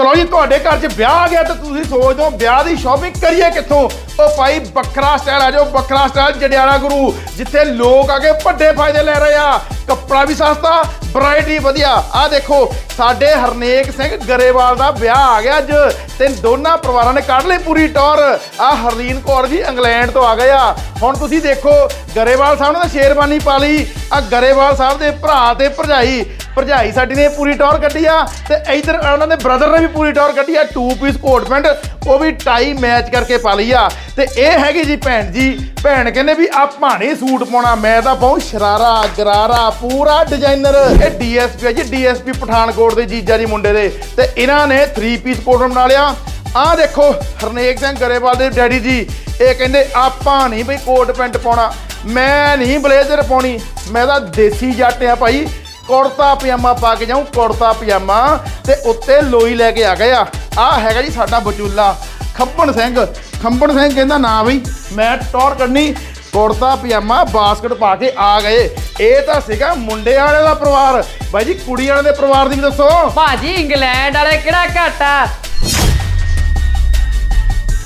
ਚਲੋ ਜੀ, ਤੁਹਾਡੇ ਘਰ 'ਚ ਵਿਆਹ ਆ ਗਿਆ ਤਾਂ ਤੁਸੀਂ ਸੋਚਦੇ ਹੋ ਵਿਆਹ ਦੀ ਸ਼ਾਪਿੰਗ ਕਰੀਏ ਕਿੱਥੋਂ? ਉਹ ਭਾਈ ਬੱਕਰਾ ਸਟਾਈਲ ਆ ਜਾਓ ਬੱਕਰਾ ਸਟਾਈਲ ਜੜਿਆਲਾ ਗੁਰੂ, ਜਿੱਥੇ ਲੋਕ ਆ ਕੇ ਵੱਡੇ ਫਾਇਦੇ ਲੈ ਰਹੇ ਆ। ਕੱਪੜਾ ਵੀ ਸਸਤਾ ਵੈਰਾਈਟੀ ਵਧੀਆ। ਆ ਦੇਖੋ, ਸਾਡੇ ਹਰਨੇਕ ਸਿੰਘ ਗਰੇਵਾਲ ਦਾ ਵਿਆਹ ਆ ਗਿਆ ਅੱਜ ਤੇ ਦੋਨਾਂ ਪਰਿਵਾਰਾਂ ਨੇ ਕੱਢ ਲਈ ਪੂਰੀ ਟੌਰ। ਆ ਹਰਲੀਨ ਕੌਰ ਜੀ ਇੰਗਲੈਂਡ ਤੋਂ ਆ ਗਏ ਆ। ਹੁਣ ਤੁਸੀਂ ਦੇਖੋ, ਗਰੇਵਾਲ ਸਾਹਿਬ ਨੇ ਤਾਂ ਸ਼ੇਰਵਾਨੀ ਪਾ ਲਈ। ਆ ਗਰੇਵਾਲ ਸਾਹਿਬ ਦੇ ਭਰਾ ਤੇ ਭਰਜਾਈ ਭਰਜਾਈ ਸਾਡੀ ਨੇ ਪੂਰੀ ਟੌਰ ਕੱਢੀ ਆ ਤੇ ਇਧਰ ਉਹਨਾਂ ਦੇ ਬ੍ਰਦਰ ਨੇ ਵੀ ਪੂਰੀ ਟੌਰ ਕੱਢੀ ਆ। ਟੂ ਪੀਸ ਕੋਟ ਪੈਂਟ, ਉਹ ਵੀ ਟਾਈ ਮੈਚ ਕਰਕੇ ਪਾ ਲਈ ਆ। ਤੇ ਇਹ ਹੈਗੀ ਜੀ ਭੈਣ ਜੀ, ਭੈਣ ਕਹਿੰਦੇ ਵੀ ਆ ਭਾਣੇ ਸੂਟ ਪਾਉਣਾ, ਮੈਂ ਤਾਂ ਪਾਉ ਸ਼ਰਾਰਾ, ਗਰਾਰਾ, ਪੂਰਾ ਡਿਜ਼ਾਈਨਰ ਇਹ ਡੀਐਸਪੀ ਹੈ ਜੀ ਡੀਐਸਪੀ ਪਠਾਨਕੋਟ ਦੇ ਜੀਜਾ ਜੀ ਮੁੰਡੇ ਦੇ। ਤੇ ਇਹਨਾਂ ਨੇ 3 ਪੀਸ ਕੋਟ ਬਣਾ ਲਿਆ। ਆਹ ਦੇਖੋ, ਹਰਨੇਕ ਸਿੰਘ ਗਰੇਵਾਲ ਦੇ ਡੈਡੀ ਜੀ, ਇਹ ਕਹਿੰਦੇ, ਆਪਾਂ ਨਹੀਂ ਬਈ ਕੋਟ ਪੈਂਟ ਪਾਉਣਾ, ਮੈਂ ਨਹੀਂ ਬਲੇਜ਼ਰ ਪਾਉਣੀ, ਮੈਂ ਤਾਂ ਦੇਸੀ ਜੱਟ ਆ ਭਾਈ। ਕੁੜਤਾ ਪਜਾਮਾ ਪਾ ਕੇ ਜਾਉਂ ਕੁੜਤਾ ਪਜਾਮਾ। ਤੇ ਉੱਤੇ ਲੋਈ ਲੈ ਕੇ ਆ ਗਏ ਆ। ਆ ਹੈਗਾ ਜੀ ਸਾਡਾ ਬਚੂਲਾ, ਖੱਬਣ ਸਿੰਘ। ਖੰਬਣ ਸਿੰਘ ਕਹਿੰਦਾ, ਨਾ ਬਈ, ਮੈਂ ਟੌਰ ਕਰਨੀ ਕੁੜਤਾ, ਪਜਾਮਾ, ਬਾਸਕਟ ਪਾ ਕੇ ਆ ਗਏ। ਇਹ ਤਾਂ ਸੀਗਾ ਮੁੰਡੇ ਵਾਲੇ ਦਾ ਪਰਿਵਾਰ। ਬਾਈ ਜੀ, ਕੁੜੀ ਵਾਲੇ ਦੇ ਪਰਿਵਾਰ ਦੀ ਵੀ ਦੱਸੋ। ਭਾਜੀ, ਇੰਗਲੈਂਡ ਵਾਲੇ ਕਿਹੜਾ ਘੱਟ? ਆ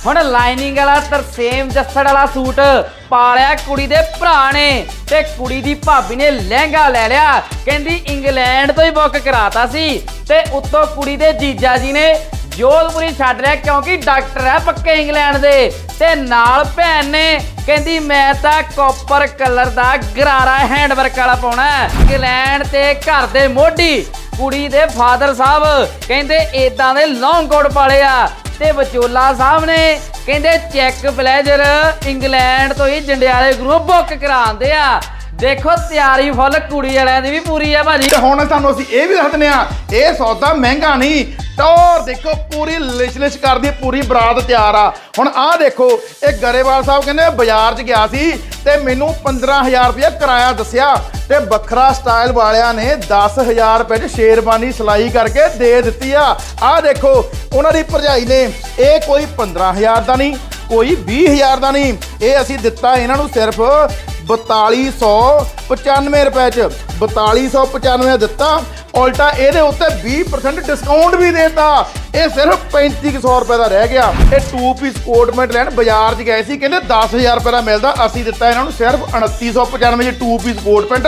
ਹੁਣ ਲਾਈਨਿੰਗ ਵਾਲਾ ਤਰਸੇਮ ਜੱਸੜ ਵਾਲਾ ਸੂਟ ਪਾ ਲਿਆ ਕੁੜੀ ਦੇ ਭਰਾ ਨੇ ਤੇ ਕੁੜੀ ਦੀ ਭਾਬੀ ਨੇ ਲਹਿੰਗਾ ਲੈ ਲਿਆ। ਕਹਿੰਦੀ, ਇੰਗਲੈਂਡ ਤੋਂ ਹੀ ਬੁੱਕ ਕਰਾਤਾ ਸੀ ਤੇ ਉੱਤੋਂ ਕੁੜੀ ਦੇ ਜੀਜਾ ਜੀ ਨੇ ਜੋਧਪੁਰੀ ਛੱਡ ਰਿਹਾ ਕਿਉਂਕਿ ਡਾਕਟਰ ਹੈ ਪੱਕੇ ਇੰਗਲੈਂਡ ਦੇ। ਤੇ ਨਾਲ ਭੈਣ ਨੇ ਕਹਿੰਦੀ, ਮੈਂ ਤਾਂ ਕਾਪਰ ਕਲਰ ਦਾ ਗਰਾਰਾ ਹੈਂਡਵਰਕ ਵਾਲਾ ਪਾਉਣਾ ਇੰਗਲੈਂਡ ਤੇ ਘਰ ਦੇ ਮੋਢੀ ਕੁੜੀ ਦੇ ਫਾਦਰ ਸਾਹਿਬ ਕਹਿੰਦੇ, ਏਦਾਂ ਦੇ ਲੌਂਗ ਕੋਟ ਪਾਲੇ ਆ। ਤੇ ਵਿਚੋਲਾ ਸਾਹਿਬ ਨੇ ਕਹਿੰਦੇ, ਚੈੱਕ ਪਲੇਜਰ ਇੰਗਲੈਂਡ ਤੋਂ ਹੀ ਜੰਡਿਆਲੇ ਗਰੁੱਪ ਬੁੱਕ ਕਰਾਉਂਦੇ ਆ। ਦੇਖੋ, ਤਿਆਰੀ ਫੁੱਲ ਕੁੜੀ ਵਾਲਿਆਂ ਦੀ ਵੀ ਪੂਰੀ ਆ ਭਾਜੀ। ਤੇ ਹੁਣ ਤੁਹਾਨੂੰ ਅਸੀਂ ਇਹ ਵੀ ਦੱਸ ਦਿੰਦੇ ਆ ਇਹ ਸੌਦਾ ਮਹਿੰਗਾ ਨਹੀਂ ਟੌਰ ਦੇਖੋ ਪੂਰੀ ਲਿਸ਼ ਲਿਸ਼ ਕਰਦੀ, ਪੂਰੀ ਬਰਾਤ ਤਿਆਰ ਆ। ਹੁਣ ਆਹ ਦੇਖੋ, ਇਹ ਗਰੇਵਾਲ ਸਾਹਿਬ ਕਹਿੰਦੇ ਬਾਜ਼ਾਰ 'ਚ ਗਿਆ ਸੀ ਤੇ ਮੈਨੂੰ 15000 ਰੁਪਏ ਕਿਰਾਇਆ ਦੱਸਿਆ ਤੇ ਵੱਖਰਾ ਸਟਾਈਲ ਵਾਲਿਆਂ ਨੇ 10000 ਰੁਪਏ 'ਚ ਸ਼ੇਰਵਾਨੀ ਸਿਲਾਈ ਕਰਕੇ ਦੇ ਦਿੱਤੀ ਆ। ਆਹ ਦੇਖੋ, ਉਹਨਾਂ ਦੀ ਭਰਜਾਈ ਨੇ ਇਹ ਕੋਈ 15000 ਦਾ ਨਹੀਂ, ਕੋਈ 20000 ਦਾ ਨਹੀਂ। ਇਹ ਅਸੀਂ ਦਿੱਤਾ ਇਹਨਾਂ ਨੂੰ ਸਿਰਫ 4295 ਰੁਪਏ ਚ। 4295 ਦਿੱਤਾ। ਉਲਟਾ ਇਹਦੇ ਉੱਤੇ 20% ਡਿਸਕਾਊਂਟ ਵੀ ਦੇਤਾ। ਇਹ ਸਿਰਫ 3500 ਰੁਪਏ ਦਾ ਰਹਿ ਗਿਆ। ਇਹ 2 ਪੀਸ ਕੋਟ ਮੈਂਟ ਲੈਣ ਬਾਜ਼ਾਰ 'ਚ ਗਏ ਸੀ। ਕਹਿੰਦੇ 10000 ਰੁਪਏ ਦਾ ਮਿਲਦਾ। ਅਸੀਂ ਦਿੱਤਾ ਇਹਨਾਂ ਨੂੰ ਸਿਰਫ 2995 ਚ 2 ਪੀਸ ਕੋਟ ਪੈਂਟ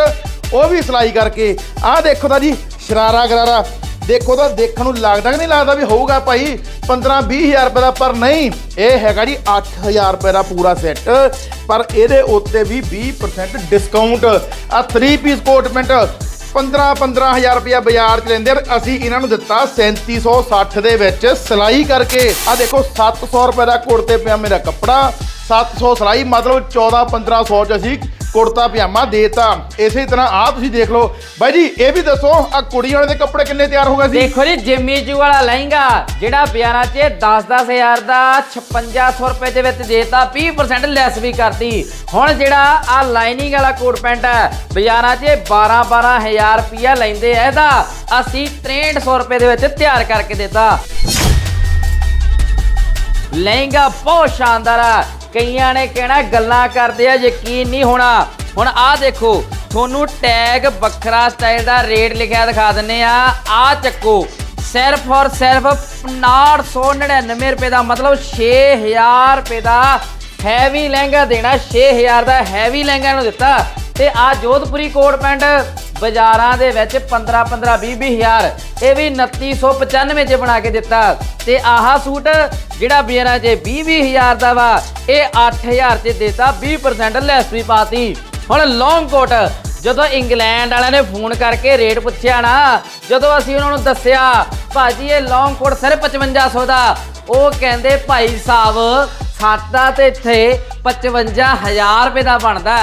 ਉਹ ਵੀ ਸਿਲਾਈ ਕਰਕੇ। ਆਹ ਦੇਖੋ ਤਾਂ ਜੀ, ਸ਼ਰਾਰਾ ਗਰਾਰਾ। ਦੇਖੋ ਤਾਂ ਦੇਖਣ ਨੂੰ ਲੱਗਦਾ ਕਿ ਨਹੀਂ ਲੱਗਦਾ ਵੀ ਹੋਊਗਾ ਭਾਈ 15 20000 ਰੁਪਏ ਦਾ ਪਰ ਨਹੀਂ ਇਹ ਹੈਗਾ ਜੀ 8000 ਰੁਪਏ ਦਾ ਪੂਰਾ ਸੈੱਟ ਪਰ ਇਹਦੇ ਉੱਤੇ ਵੀ 20% ਡਿਸਕਾਊਂਟ ਆ 3 ਪੀਸ ਕੋਟ ਪੈਂਟ 15 15000 ਰੁਪਇਆ ਬਾਜ਼ਾਰ ਚ ਲੈਂਦੇ ਆ, ਅਸੀਂ ਇਹਨਾਂ ਨੂੰ ਦਿੱਤਾ 3760 ਦੇ ਵਿੱਚ ਸਿਲਾਈ ਕਰਕੇ। ਆ ਦੇਖੋ 700 ਰੁਪਏ ਦਾ ਕੁੜਤੇ ਪਿਆ ਮੇਰਾ ਕੱਪੜਾ 700 ਸਿਲਾਈ ਮਤਲਬ 14 1500 ਚ ਅਸੀਂ ਕੁੜਤਾ ਪਜਾਮਾ ਦੇਤਾ। ਇਸੇ ਤਰ੍ਹਾਂ ਆ ਤੁਸੀਂ ਦੇਖ ਲਓ। ਬਾਈ ਜੀ, ਇਹ ਵੀ ਦੱਸੋ ਆ ਕੁੜੀ ਵਾਲੇ ਦੇ ਕੱਪੜੇ ਕਿੰਨੇ ਤਿਆਰ ਹੋ ਗਏ ਸੀ? ਦੇਖੋ ਜੀ, ਜਿਮੀ ਜੂ ਵਾਲਾ ਲਹਿੰਗਾ, ਜਿਹੜਾ ਬਿਆਨਾ 'ਚ 10-10000 ਦਾ 5600 ਰੁਪਏ ਦੇ ਵਿੱਚ ਦੇਤਾ 20% ਲੈਸ ਵੀ ਕਰਤੀ। ਹੁਣ ਜਿਹੜਾ ਆ ਲਾਈਨਿੰਗ ਵਾਲਾ ਕੋਟ ਪੈਂਟ ਹੈ, ਬਾਜ਼ਾਰਾਂ 'ਚ 12-12000 ਰੁਪਿਆ ਲੈਂਦੇ ਆ ਇਹਦਾ। ਅਸੀਂ 6300 ਰੁਪਏ ਦੇ ਵਿੱਚ ਤਿਆਰ ਕਰਕੇ ਦਿੱਤਾ। ਲਹਿੰਗਾ ਬਹੁਤ ਸ਼ਾਨਦਾਰ ਆ। ਕਈਆਂ ਨੇ ਕਹਿਣਾ ਗੱਲਾਂ ਕਰਦੇ ਆ, ਯਕੀਨ ਨਹੀਂ ਹੋਣਾ। ਹੁਣ ਆਹ ਦੇਖੋ, ਤੁਹਾਨੂੰ ਟੈਗ ਵੱਖਰਾ ਸਟਾਈਲ ਦਾ ਰੇਟ ਲਿਖਿਆ ਦਿਖਾ ਦਿੰਨੇ ਆ। ਆ ਚੱਕੋ, ਸਿਰਫ ਔਰ ਸਿਰਫ 5999 ਰੁਪਏ ਦਾ, ਮਤਲਬ 6000 ਰੁਪਏ ਦਾ ਹੈਵੀ ਲਹਿੰਗਾ ਦੇਣਾ। 6000 ਦਾ ਹੈਵੀ ਲਹਿੰਗਾ ਨੂੰ ਦਿੱਤਾ। ਤੇ ਆ ਜੋਧਪੁਰੀ ਕੋਟ ਪੈਂਟ ਬਾਜ਼ਾਰਾਂ ਦੇ ਵਿੱਚ 15 15 20 20 ਹਜ਼ਾਰ। ਇਹ ਵੀ 2995 ਚ ਬਣਾ ਕੇ ਦਿੱਤਾ। ਤੇ ਆਹਾ ਸੂਟ ਜਿਹੜਾ ਬੀਅਰਾਂ 'ਚ 20 20 ਹਜ਼ਾਰ ਦਾ ਵਾ, ਇਹ 8000 ਚ ਦਿੱਤਾ 20% ਲੈਸ ਵੀ ਪਾਤੀ। ਹੁਣ ਲੌਂਗ ਕੋਟ ਜਦੋਂ ਇੰਗਲੈਂਡ ਵਾਲਿਆਂ ਨੇ ਫੋਨ ਕਰਕੇ ਰੇਟ ਪੁੱਛਿਆ ਨਾ, ਜਦੋਂ ਅਸੀਂ ਉਹਨਾਂ ਨੂੰ ਦੱਸਿਆ, ਭਾਜੀ, ਇਹ ਲੌਂਗ ਕੋਟ ਸਿਰਫ 5500 ਦਾ। ਉਹ ਕਹਿੰਦੇ, ਭਾਈ ਸਾਹਿਬ, ਸਾਡਾ ਤੇ ਇੱਥੇ 55000 ਰੁਪਏ ਦਾ ਬਣਦਾ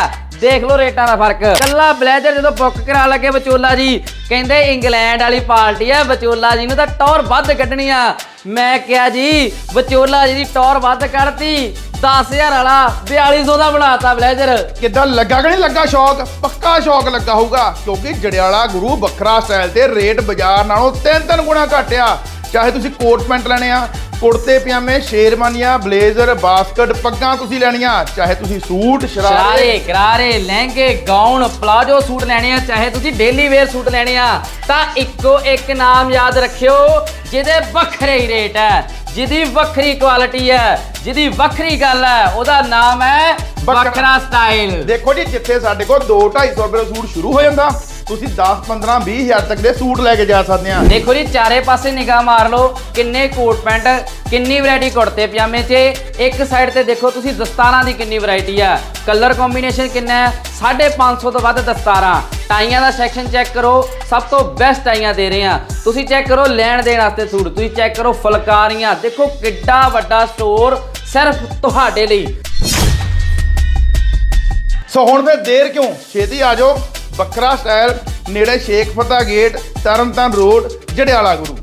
ਦੇਖ ਲਓ ਰੇਟਾਂ ਦਾ ਫ਼ਰਕ। ਕੱਲਾ ਬਲੇਜ਼ਰ ਜਦੋਂ ਬੁੱਕ ਕਰਾ ਲੱਗੇ ਵਿਚੋਲਾ ਜੀ, ਕਹਿੰਦੇ ਇੰਗਲੈਂਡ ਵਾਲੀ ਪਾਰਟੀ ਆ, ਵਿਚੋਲਾ ਜੀ ਨੂੰ ਤਾਂ ਟੌਰ ਵੱਧ ਕੱਢਣੀ ਆ। ਮੈਂ ਕਿਹਾ ਜੀ, ਵਿਚੋਲਾ ਜੀ ਦੀ ਟੌਰ ਵੱਧ ਕੱਢਤੀ 10000 ਵਾਲਾ 4200 ਦਾ ਬਣਾਤਾ ਬਲੇਜ਼ਰ। ਕਿੱਦਾਂ ਲੱਗਾ ਕਿ ਨਹੀਂ ਲੱਗਾ ਸ਼ੌਕ? ਪੱਕਾ ਸ਼ੌਕ ਲੱਗਾ ਹੋਊਗਾ, ਕਿਉਂਕਿ ਜੜਿਆਲਾ ਗੁਰੂ ਵੱਖਰਾ ਸਟਾਈਲ ਤੇ ਰੇਟ ਬਾਜ਼ਾਰ ਨਾਲੋਂ ਤਿੰਨ ਤਿੰਨ ਗੁਣਾ ਘਟਿਆ ਚਾਹੇ ਤੁਸੀਂ ਕੋਟ ਪੈਂਟ ਲੈਣੇ ਆ ਕੁੜਤੇ ਪਜਾਮੇ ਸ਼ੇਰਵਾਨੀਆਂ ਬਲੇਜ਼ਰ ਬਾਸਕਟ ਪੱਗਾਂ ਤੁਸੀਂ ਲੈਣੀਆਂ ਚਾਹੇ ਤੁਸੀਂ ਸੂਟ ਸ਼ਰਾਰੇ। ਗਰਾਰੇ ਲਹਿੰਗੇ ਗਾਊਨ ਪਲਾਜੋ ਸੂਟ ਲੈਣੇ ਆ ਚਾਹੇ ਤੁਸੀਂ ਡੇਲੀ ਵੇਅਰ ਸੂਟ ਲੈਣੇ ਆ ਤਾਂ ਇੱਕੋ ਇੱਕ ਨਾਮ ਯਾਦ ਰੱਖਿਓ ਜਿਹਦੇ ਵੱਖਰੇ ਹੀ ਰੇਟ ਹੈ ਜਿਹਦੀ ਵੱਖਰੀ ਕੁਆਲਿਟੀ ਹੈ ਜਿਹਦੀ ਵੱਖਰੀ ਗੱਲ ਹੈ ਉਹਦਾ ਨਾਮ ਹੈ ਵੱਖਰਾ- ਵੱਖਰਾ ਸਟਾਈਲ ਦੇਖੋ ਜੀ ਜਿੱਥੇ ਸਾਡੇ ਕੋਲ 2 250 ਰੁਪਏ ਦਾ ਸੂਟ ਸ਼ੁਰੂ ਹੋ ਜਾਂਦਾ ਤੁਸੀਂ 10 15 20 ਹਜ਼ਾਰ ਤੱਕ ਦੇ ਸੂਟ ਲੈ ਕੇ ਜਾ ਸਕਦੇ ਆ। ਦੇਖੋ ਜੀ ਚਾਰੇ ਪਾਸੇ ਨਿਗਾਹ ਮਾਰ ਲਓ ਕਿੰਨੇ ਕੋਟ ਪੈਂਟ ਕਿੰਨੀ ਵੈਰਾਈਟੀ ਕੁੜਤੇ ਪਜਾਮੇ 'ਚ ਇੱਕ ਸਾਈਡ ਤੇ ਦੇਖੋ ਤੁਸੀਂ ਦਸਤਾਰਾਂ ਦੀ ਕਿੰਨੀ ਵੈਰਾਈਟੀ ਆ। ਕਲਰ ਕੰਬੀਨੇਸ਼ਨ ਕਿੰਨਾ ਹੈ? 550 ਤੋਂ ਵੱਧ ਦਸਤਾਰਾਂ। ਟਾਈਆਂ ਦਾ ਸੈਕਸ਼ਨ ਚੈੱਕ ਕਰੋ ਸਭ ਤੋਂ ਬੈਸਟ ਟਾਈਆਂ ਦੇ ਰਹੇ ਆ। ਤੁਸੀਂ ਚੈੱਕ ਕਰੋ ਲੈਣ ਦੇਣ ਵਾਸਤੇ ਸੂਟ ਤੁਸੀਂ ਚੈੱਕ ਕਰੋ ਫੁਲਕਾਰੀਆਂ। ਦੇਖੋ ਕਿੱਡਾ ਵੱਡਾ ਸਟੋਰ ਸਿਰਫ ਤੁਹਾਡੇ ਲਈ। ਸੋ ਹੁਣ ਫਿਰ ਦੇਰ ਕਿਉਂ? ਛੇਤੀ ਆ ਜਾਓ। ਬੱਕਰਾ ਸਟਾਈਲ ਨੇੜੇ ਸ਼ੇਖ ਫਤਾ ਗੇਟ ਤਰਨਤਾਰਨ ਰੋਡ ਜੜਿਆਲਾ ਗੁਰੂ।